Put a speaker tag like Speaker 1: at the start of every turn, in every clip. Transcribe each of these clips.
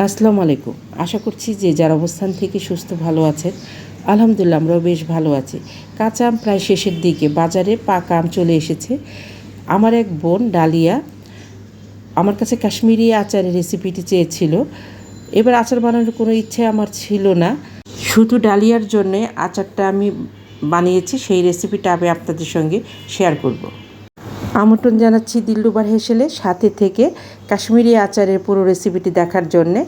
Speaker 1: আসসালামু আলাইকুম। আশা করছি যে যার অবস্থান থেকে সুস্থ, ভালো আছেন আলহামদুলিল্লাহ, আমরাও বেশ ভালো আছি। কাঁচা আম প্রায় শেষের দিকে। বাজারে পাকা আম চলে এসেছে। আমার এক বোন ডালিয়া আমার কাছে কাশ্মীরি আচারের রেসিপিটি চেয়েছিল। এবার আচার বানানোর কোনো ইচ্ছে আমার ছিল না। শুধু ডালিয়ার জন্যে আচারটা আমি বানিয়েছি, সেই রেসিপিটা আমি আপনাদের সঙ্গে শেয়ার করব। আমন্ত্রণ জানাচ্ছি দিল্লুবার হেসেলে। সাথে থেকে কাশ্মীরি আচারের পুরো রেসিপিটি দেখার জন্যে।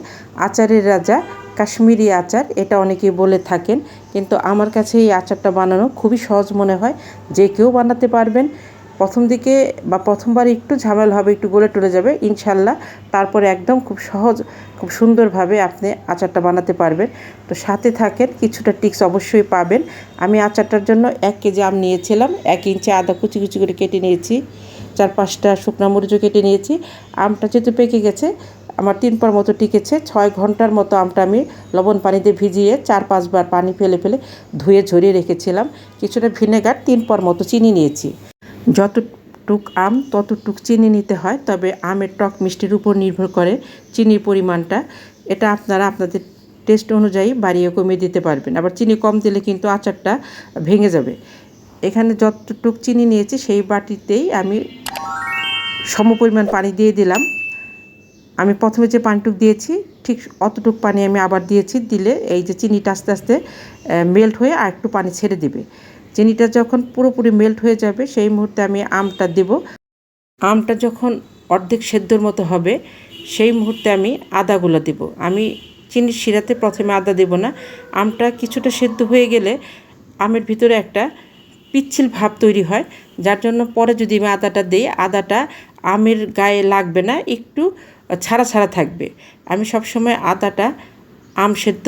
Speaker 1: আচারের রাজা কাশ্মীরি আচার, এটা অনেকেই বলে থাকেন, কিন্তু আমার কাছে এই আচারটা বানানো খুবই সহজ মনে হয়, যে কেউ বানাতে পারবেন। প্রথম দিকে বা প্রথমবার একটু ঝামেলা হবে, একটু গলে টলে যাবে, ইনশাল্লাহ। তারপরে একদম খুব সহজ, খুব সুন্দরভাবে আপনি আচারটা বানাতে পারবেন। তো সাথে থাকেন, কিছুটা টিক্স অবশ্যই পাবেন। আমি আচারটার জন্য এক কেজি আম নিয়েছিলাম, এক ইঞ্চি আদা কুচি কুচি করে কেটে নিয়েছি। চার পাঁচটা শুকনা মরিচও কেটে নিয়েছি। আমটা যেহেতু পেকে গেছে, আমার তিন পর মতো টিকেছে। ছয় ঘণ্টার মতো আমটা আমি লবণ পানিতে ভিজিয়ে চার পাঁচবার পানি ফেলে ফেলে ধুয়ে ঝরিয়ে রেখেছিলাম। কিছুটা ভিনেগার, তিন পর মতো চিনি নিয়েছি। যতটুক আম, ততটুক চিনি নিতে হয়, তবে আমের টক মিষ্টির উপর নির্ভর করে চিনির পরিমাণটা। এটা আপনারা আপনাদের টেস্ট অনুযায়ী বাড়িয়ে কমিয়ে দিতে পারবেন। আবার চিনি কম দিলে কিন্তু আচারটা ভেঙে যাবে। এখানে যতটুক চিনি নিয়েছি, সেই বাটিতেই আমি সম পরিমাণ পানি দিয়ে দিলাম। আমি প্রথমে যে পানিটুক দিয়েছি, ঠিক অতটুক পানি আমি আবার দিয়েছি, দিলে এই যে চিনিটা আস্তে আস্তে মেল্ট হয়ে আর একটু পানি ছেড়ে দিবে। চিনিটা যখন পুরোপুরি মেল্ট হয়ে যাবে, সেই মুহূর্তে আমি আমটা দেব। আমটা যখন অর্ধেক সেদ্ধর মতো হবে, সেই মুহূর্তে আমি আদাগুলো দেব। আমি চিনির শিরাতে প্রথমে আদা দেব না। আমটা কিছুটা সেদ্ধ হয়ে গেলে আমের ভিতরে একটা পিচ্ছিল ভাব তৈরি হয়, যার জন্য পরে যদি আমি আদাটা দিই, আদাটা আমের গায়ে লাগবে না, একটু ছাড়া ছাড়া থাকবে। আমি সবসময় আদাটা আম সেদ্ধ,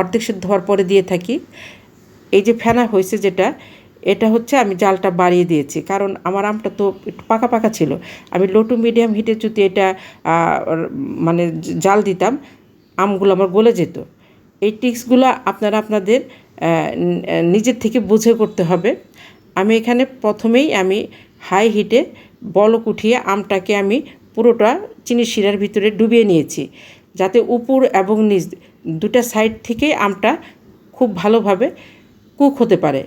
Speaker 1: অর্ধেক সেদ্ধ হওয়ার পরে দিয়ে থাকি। এই যে ফেনা হয়েছে যেটা, এটা হচ্ছে আমি জালটা বাড়িয়ে দিয়েছি। কারণ আমার আমটা তো একটু পাকা পাকা ছিল। আমি লো টু মিডিয়াম হিটে যদি এটা মানে জাল দিতাম, আমগুলো আমার গলে যেত। এই টিক্সগুলো আপনারা আপনাদের নিজের থেকে বুঝে করতে হবে। আমি এখানে প্রথমেই আমি হাই হিটে বলক উঠিয়ে আমটাকে আমি পুরোটা চিনির শিরার ভিতরে ডুবিয়ে নিয়েছি। যাতে উপর এবং নিচ দুটা সাইড থেকেই আমটা খুব ভালোভাবে কুক হতে পারে।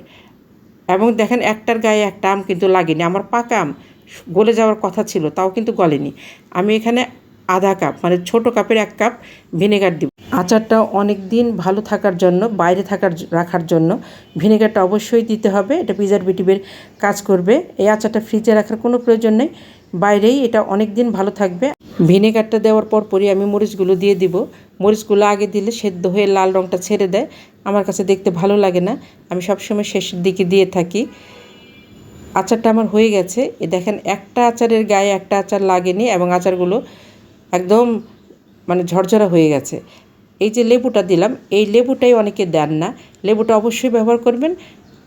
Speaker 1: এবং দেখেন একটার গায়ে একটা আম কিন্তু লাগেনি। আমার পাকা আম গলে যাওয়ার কথা ছিল, তাও কিন্তু গলেনি। আমি এখানে আধা কাপ মানে ছোট কাপের এক কাপ ভিনেগার দিব। আচারটা অনেক দিন ভালো থাকার জন্য, বাইরে থাকার রাখার জন্য ভিনেগারটা অবশ্যই দিতে হবে। এটা প্রিজারভেটিভের কাজ করবে। এই আচারটা ফ্রিজে রাখার কোনো প্রয়োজন নেই। বাইরেই এটা অনেক দিন ভালো থাকবে। ভিনেগারটা দেওয়ার পর পরই আমি মরিচগুলো দিয়ে দিব। মরিচগুলো আগে দিলে সেদ্ধ হয়ে লাল রঙটা ছেড়ে দেয়। আমার কাছে দেখতে ভালো লাগে না। আমি সবসময় শেষের দিকে দিয়ে থাকি। আচারটা আমার হয়ে গেছে। এ দেখেন, একটা আচারের গায়ে একটা আচার লাগেনি এবং আচারগুলো একদম মানে ঝরঝরা হয়ে গেছে। এই যে লেবুটা দিলাম, এই লেবুটাই অনেকে দেন না। লেবুটা অবশ্যই ব্যবহার করবেন।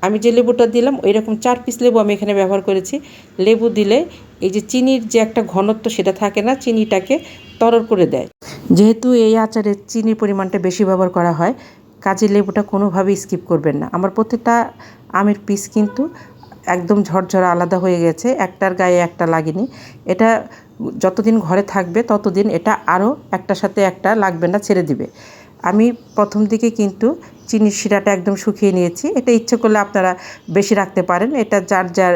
Speaker 1: আমি যে লেবুটা দিলাম ওই রকম চার পিস লেবু আমি এখানে ব্যবহার করেছি। লেবু দিলে এই যে চিনির যে একটা ঘনত্ব সেটা থাকে না, চিনিটাকে তরল করে দেয়। যেহেতু এই আচারে চিনির পরিমাণটা বেশি ব্যবহার করা হয় কাজে লেবুটা কোনোভাবেই স্কিপ করবেন না। আমার প্রত্যেকটা আমের পিস কিন্তু একদম ঝরঝরা আলাদা হয়ে গেছে, একটার গায়ে একটা লাগেনি। এটা যতদিন ঘরে থাকবে ততদিন এটা আরও একটার সাথে একটা লাগবে না, ছেড়ে দিবে। আমি প্রথম দিকে কিন্তু চিনির শিরাটা একদম শুকিয়ে নিয়েছি। এটা ইচ্ছে করলে আপনারা বেশি রাখতে পারেন। এটা যার যার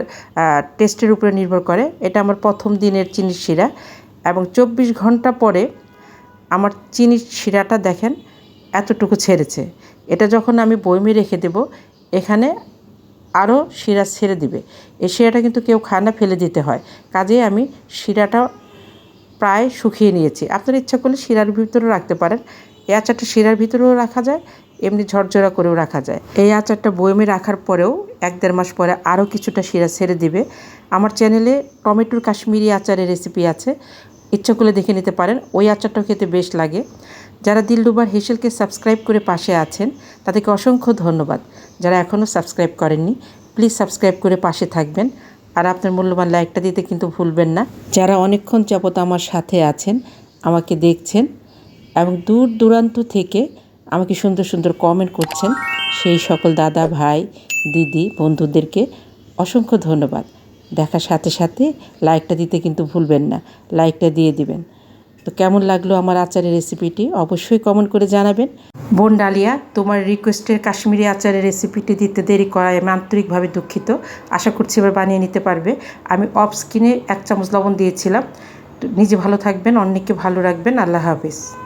Speaker 1: টেস্টের উপরে নির্ভর করে। এটা আমার প্রথম দিনের চিনির শিরা এবং চব্বিশ ঘণ্টা পরে আমার চিনির শিরাটা দেখেন এতটুকু ছেড়েছে। এটা যখন আমি বইমে রেখে দেব, এখানে আরও শিরা ছেড়ে দিবে। এই শিরাটা কিন্তু কেউ খায় না, ফেলে দিতে হয়। কাজেই আমি শিরাটা প্রায় শুকিয়ে নিয়েছি। আপনার ইচ্ছা করলে শিরার ভিতরেও রাখতে পারেন। এই আচারটা শিরার ভিতরেও রাখা যায়, এমনি ঝরঝরা করেও রাখা যায়। এই আচারটা বয়মে রাখার পরেও এক দেড় মাস পরে আরও কিছুটা শিরা ছেড়ে দিবে। আমার চ্যানেলে টমেটোর কাশ্মীরি আচারের রেসিপি আছে। ইচ্ছা করলে দেখে নিতে পারেন। ওই আচারটাও খেতে বেশ লাগে। যারা দিলডুবার হেসেলকে সাবস্ক্রাইব করে পাশে আছেন, তাদেরকে অসংখ্য ধন্যবাদ। যারা এখনও সাবস্ক্রাইব করেননি, প্লিজ সাবস্ক্রাইব করে পাশে থাকবেন। আর আপনার মূল্যবান লাইকটা দিতে কিন্তু ভুলবেন না। যারা অনেকক্ষণ যাবত আমার সাথে আছেন, আমাকে দেখছেন এবং দূর দূরান্ত থেকে আমাকে সুন্দর সুন্দর কমেন্ট করছেন, সেই সকল দাদা, ভাই, দিদি, বন্ধুদেরকে অসংখ্য ধন্যবাদ। দেখার সাথে সাথে লাইকটা দিতে কিন্তু ভুলবেন না। লাইকটা দিয়ে দিবেন। তো কেমন লাগল আমার আচারের রেসিপিটি অবশ্যই কমেন্ট করে জানাবেন। বোন ডালিয়া, তোমার রিকোয়েস্টের কাশ্মীরি আচারের রেসিপিটি দিতে দেরি করায় আমি আন্তরিকভাবে দুঃখিত। আশা করছি এবার বানিয়ে নিতে পারবে। আমি অফ স্কিনে এক চামচ লবণ দিয়েছিলাম। নিজে ভালো থাকবেন, অন্যকে ভালো রাখবেন। আল্লাহ হাফিজ।